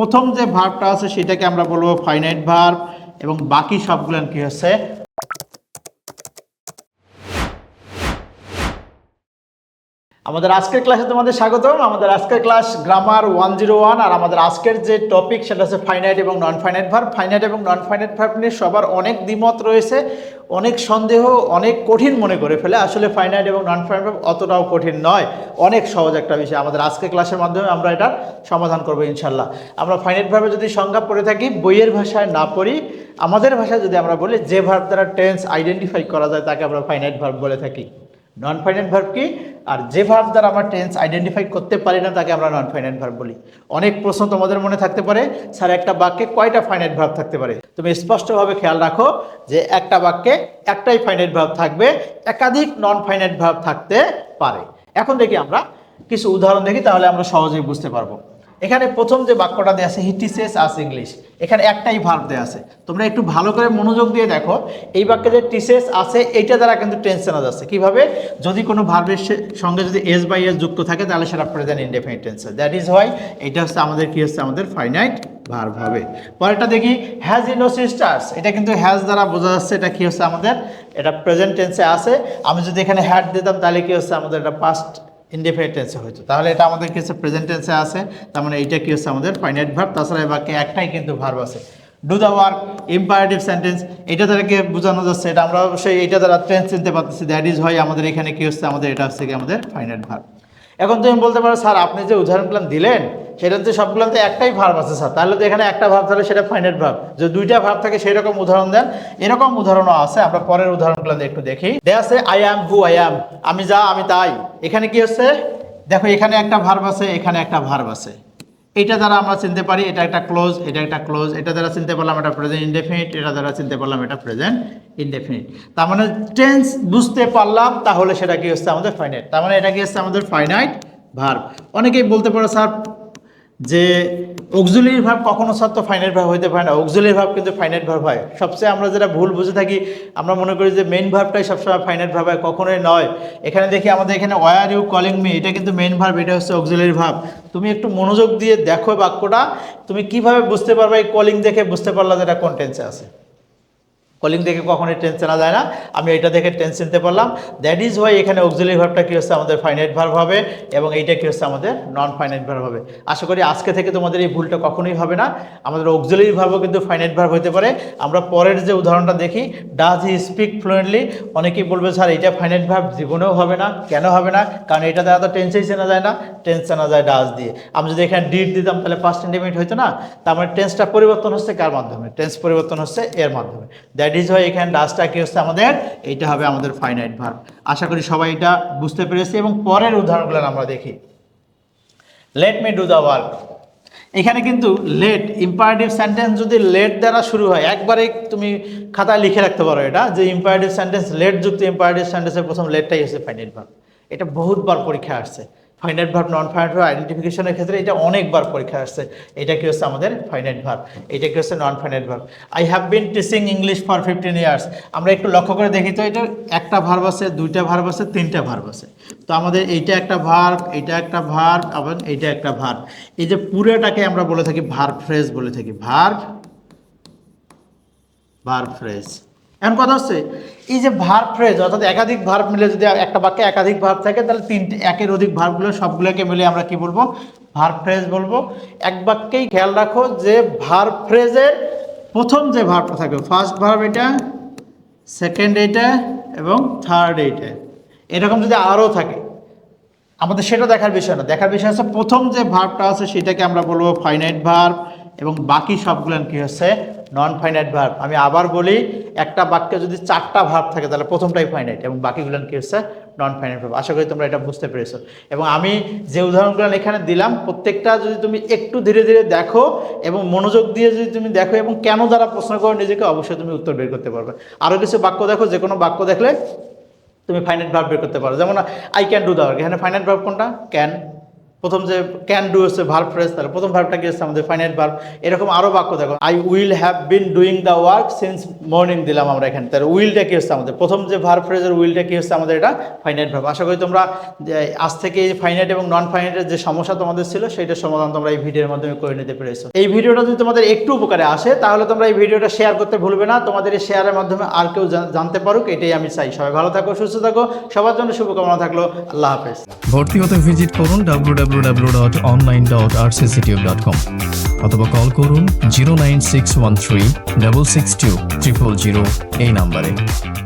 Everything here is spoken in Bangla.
প্রথম যে ভার্বটা আছে সেটাকে আমরা বলব ফাইনাইট ভার্ব এবং বাকি সবগুলো কি হচ্ছে? আমাদের আজকের ক্লাসে তোমাদের স্বাগতম। আমাদের আজকের class grammar one zero one আর আমাদের আজকের যে টপিক সেটা হচ্ছে ফাইনাইট এবং নন ফাইনাইট ভার্ব ফাইনাইট এবং নন ফাইনাইট ভার্ব নিয়ে সবার অনেক দ্বিমত রয়েছে। অনেক সন্দেহ, অনেক কঠিন মনে করে ফেলে। আসলে ফাইনাইট এবং নন ফাইনাইট অতটাও কঠিন নয়। অনেক সহজ একটা বিষয়। আমাদের আজকে ক্লাসের মাধ্যমে আমরা এটা সমাধান করব ইনশাল্লাহ আমরা ফাইনাইটভাবে যদি সংজ্ঞা পড়ে থাকি, বইয়ের ভাষায় না পড়ি, আমাদের ভাষায় যদি আমরা বলি যে ভার্ব দ্বারা টেন্স আইডেন্টিফাই করা যায়, তাকে আমরা ফাইনাইট ভার্ব বলে থাকি। নন ফাইনাইট ভার্ব কি? আর যে ভার্ব দ্বারা আমরা টেন্স আইডেন্টিফাই করতে পারি না, তাকে আমরা নন ফাইনাইট ভার্ব বলি। অনেক প্রশ্ন তোমাদের মনে থাকতে পারে, স্যার, একটা বাক্যে কয়টা ফাইনাইট ভার্ব থাকতে পারে? তুমি স্পষ্টভাবে খেয়াল রাখো যে একটা বাক্যে একটাই ফাইনাইট ভার্ব থাকবে, একাধিক নন ফাইনাইট ভার্ব থাকতে পারে। এখন দেখি আমরা কিছু উদাহরণ দেখি, তাহলে আমরা সহজেই বুঝতে পারব। এখানে প্রথম যে বাক্যটা দেওয়া আছে হিটিসেস আস ইংলিশ এখানে একটাই ভার্ব দেওয়া আছে। তোমরা একটু ভালো করে মনোযোগ দিয়ে দেখো। এই বাক্যে যে টিসেস আছে, এইটা দ্বারা কিন্তু টেন্স চেনা যাচ্ছে। কীভাবে? যদি কোনো ভার্বের সঙ্গে যদি এস বাই এস যুক্ত থাকে, তাহলে সেটা present indefinite tense that is why এটা হচ্ছে আমাদের কি হচ্ছে? আমাদের ফাইনাইট ভার্ব হবে। পরেরটা দেখি হ্যাজ ইনো সিস্টার্স এটা কিন্তু হ্যাজ দ্বারা বোঝা যাচ্ছে এটা কি হচ্ছে আমাদের? এটা প্রেজেন্ট টেন্সে আছে। আমি যদি এখানে হ্যাড দিতাম, তাহলে কি হচ্ছে? আমাদের এটা পাস্ট ইনডিফিনিট টেন্সে হয়েছে। তাহলে এটা আমাদের কি হচ্ছে? প্রেজেন্ট টেন্সে আছে। তার মানে এইটা কি হচ্ছে? আমাদের ফাইনাইট ভার্ব তাছাড়া বাক্যে একটাই কিন্তু ভার্ব আছে। Do the work imperative sentence এটা দ্বারা কি বোঝানো যাচ্ছে, এটা আমরা অবশ্যই এটা দ্বারা টেন্স চিনতে পারতেছি। দ্যাট ইজ হয় আমাদের এখানে কি হচ্ছে? আমাদের এটা হচ্ছে কি? আমাদের ফাইনাইট ভার্ব এখন তুমি বলতে পারো, স্যার, আপনি যে উদাহরণ প্ল্যান দিলেন, সেটা সেটাতে সবগুলোতে একটাই ভার্ব আছে, স্যার। তাহলে তো এখানে একটা ভাব তাহলে সেটা ফাইনাল ভাব যে দুইটা ভাব থাকে সেই রকম উদাহরণ দেন। এরকম উদাহরণও আছে, আমরা পরের উদাহরণ প্ল্যান একটু দেখি। দেয়া আছে I am who I am আমি যা, আমি তাই। এখানে কি হচ্ছে? দেখো, এখানে একটা ভার্ব আছে, এখানে একটা ভার্ব আছে। এটা দ্বারা আমরা চিনতে পারি এটা একটা ক্লোজ এটা একটা ক্লোজ এটা দ্বারা চিনতে পারলাম এটা প্রেজেন্ট ইনডেফিনিট এটা দ্বারা চিনতে পারলাম এটা প্রেজেন্ট ইনডেফিনিট তার মানে টেন্স বুঝতে পারলাম, তাহলে সেটা কি হচ্ছে আমাদের ফাইনাইট তার মানে এটা কি হচ্ছে আমাদের ফাইনাইট ভার্ব অনেকেই বলতে পারো, স্যার যে অক্সুলির ভাব কখনো সত্য ফাইনাইট ভাব হইতে পারে না। অক্সুলির ভাব কিন্তু ফাইনাইট ভাব হয়। সবচেয়ে আমরা যেটা ভুল বুঝে থাকি, আমরা মনে করি যে মেন ভাবটাই সবসময় ফাইনাইট ভাব হয়, কখনোই নয়। এখানে দেখি আমাদের এখানে ওয়ার ইউ কলিং মি এটা কিন্তু মেন ভাব, এটা হচ্ছে অক্সুলির ভাব। তুমি একটু মনোযোগ দিয়ে দেখো বাক্যটা। তুমি কীভাবে বুঝতে পারবে এই কলিং দেখে বুঝতে পারলা যে এটা কোন টেন্সে আছে। কলিং দেখে কখনোই টেন্স চেনা যায় না। আমি এটা দেখে টেন্স চিনতে পারলাম। দ্যাট ইজ ওয়াই এখানে অক্সিলারি ভার্বটা কী হচ্ছে? আমাদের ফাইনাইট ভার্ব হবে এবং এইটা কী হচ্ছে? আমাদের নন ফাইনাইট ভার্ব হবে। আশা করি আজকে থেকে তোমাদের এই ভুলটা কখনোই হবে না। আমাদের অক্সিলারি ভার্বও কিন্তু ফাইনাইট ভার্ব হতে পারে। আমরা পরের যে উদাহরণটা দেখি ডাজ হি স্পিক ফ্লুয়েন্টলি অনেকেই বলবে, স্যার, এটা ফাইনাইট ভার্ব জীবনেও হবে না। কেন হবে না? কারণ এটা দ্বারা তো টেন্সেই চেনা যায় না। টেন্স চেনা যায় ডাজ দিয়ে। আমি যদি এখানে ডিট দিতাম, তাহলে পাস্ট ইন্ডিমিট হইতো না। তার মানে টেন্সটা পরিবর্তন হচ্ছে কার মাধ্যমে? টেন্স পরিবর্তন হচ্ছে এর মাধ্যমে। দ্যাট ইজ হয় এখানে ডাজটা কি হচ্ছে আমাদের? এইটা হবে আমাদের ফাইনাইট ভার্ব আশা করি সবাই এটা বুঝতে পেরেছি এবং পরের উদাহরণগুলো আমরা দেখি। Let me do the work এখানে কিন্তু লেট ইম্পারেটিভ সেন্টেন্স যদি লেট দ্বারা শুরু হয়, একবারে তুমি খাতায় লিখে রাখতে পারো এটা, যে ইম্পারেটিভ সেন্টেন্স লেট যুক্ত ইম্পারেটিভ সেন্টেন্সের প্রথম লেটটাই হচ্ছে ফাইনাইট ভার্ব এটা বহুতবার পরীক্ষা আসছে। Finite verb non finite verb আইডেন্টিফিকেশনের ক্ষেত্রে এটা অনেকবার পরীক্ষা আসছে। এটা কি হচ্ছে আমাদের ফাইনাইট ভার্ব এটা কি হচ্ছে non finite verb I have been teaching English for fifteen years আমরা একটু লক্ষ্য করে দেখি তো, এটা একটা ভার্ব আছে, দুইটা ভার্ব আছে, তিনটা ভার্ব আছে। তো আমাদের এইটা একটা ভার্ব এইটা একটা ভার্ব এবং এইটা একটা ভার্ব এই যে পুরোটাকে আমরা বলে থাকি ভার্ব ফ্রেজ বলে থাকি। ভার্ব ভার্ব ফ্রেজ এখন কথা হচ্ছে, এই যে ভার্ব ফ্রেজ অর্থাৎ একাধিক ভার্ব মিলে যদি একটা বাক্যে একাধিক ভার্ব থাকে, তাহলে তিনটে একের অধিক ভার্বগুলো সবগুলোকে মিলে আমরা কি বলব? ভার্ব ফ্রেজ বলব। এক বাক্যেই খেয়াল রাখো যে ভার্ব ফ্রেজের প্রথম যে ভার্বটা থাকে ফার্স্ট ভার্ব এটা সেকেন্ড এইটা এবং থার্ড এইটা এরকম যদি আরও থাকে, আমাদের সেটা দেখার বিষয় না, দেখার বিষয় হচ্ছে প্রথম যে ভার্বটা আছে, সেটাকে আমরা বলব ফাইনাইট ভার্ব এবং বাকি সবগুলো কি হচ্ছে নন ফাইনাইট ভার্ব আমি আবার বলি, একটা বাক্যে যদি চারটা ভার্ব থাকে, তাহলে প্রথমটাই ফাইনাইট এবং বাকিগুলো কি হচ্ছে নন ফাইনাইট ভার্ব আশা করি তোমরা এটা বুঝতে পেরেছ। এবং আমি যে উদাহরণগুলো এখানে দিলাম, প্রত্যেকটা যদি তুমি একটু ধীরে ধীরে দেখো এবং মনোযোগ দিয়ে যদি তুমি দেখো এবং কেন যারা প্রশ্ন করো নিজেকে, অবশ্যই তুমি উত্তর বের করতে পারবে। আরও কিছু বাক্য দেখো, যে কোনো বাক্য দেখলে তুমি ফাইনাইট ভার্ব বের করতে পারো। যেমন I can do the work এখানে ফাইনাইট ভার্ব কোনটা? ক্যান প্রথম যে ক্যান ডু হচ্ছে ভার্ব ফ্রেজ তাহলে প্রথম ভার্বটা কি হচ্ছে? আমাদের ফাইনাইট ভার্ব এরকম আরও বাক্য দেখো I will have been doing the work since morning দিলাম আমরা এখানে। তাহলে উইলটা কি হচ্ছে আমাদের? প্রথম যে ভার্ব ফ্রেজের উইলটা কি হচ্ছে আমাদের? এটা ফাইনাইট ভার্ব আশা করি তোমরা আজ থেকে ফাইনাইট এবং নন ফাইনাইটের যে সমস্যা তোমাদের ছিল, সেইটার সমাধান তোমরা এই ভিডিওর মাধ্যমে করে নিতে পেরেছ। এই ভিডিওটা যদি তোমাদের একটু উপকারে আসে, তাহলে তোমরা এই ভিডিওটা শেয়ার করতে ভুলবে না। তোমাদের এই শেয়ারের মাধ্যমে আর কেউ জানতে পারুক, এটাই আমি চাই। সবাই ভালো থাকো, সুস্থ থাকো, সবার জন্য শুভকামনা থাকল। আল্লাহ হাফেজ। ভর্তি হতে ভিজিট করুন www.online.rcctube.com অথবা কল করুন zero nine six one three double six two triple zero এই নাম্বারে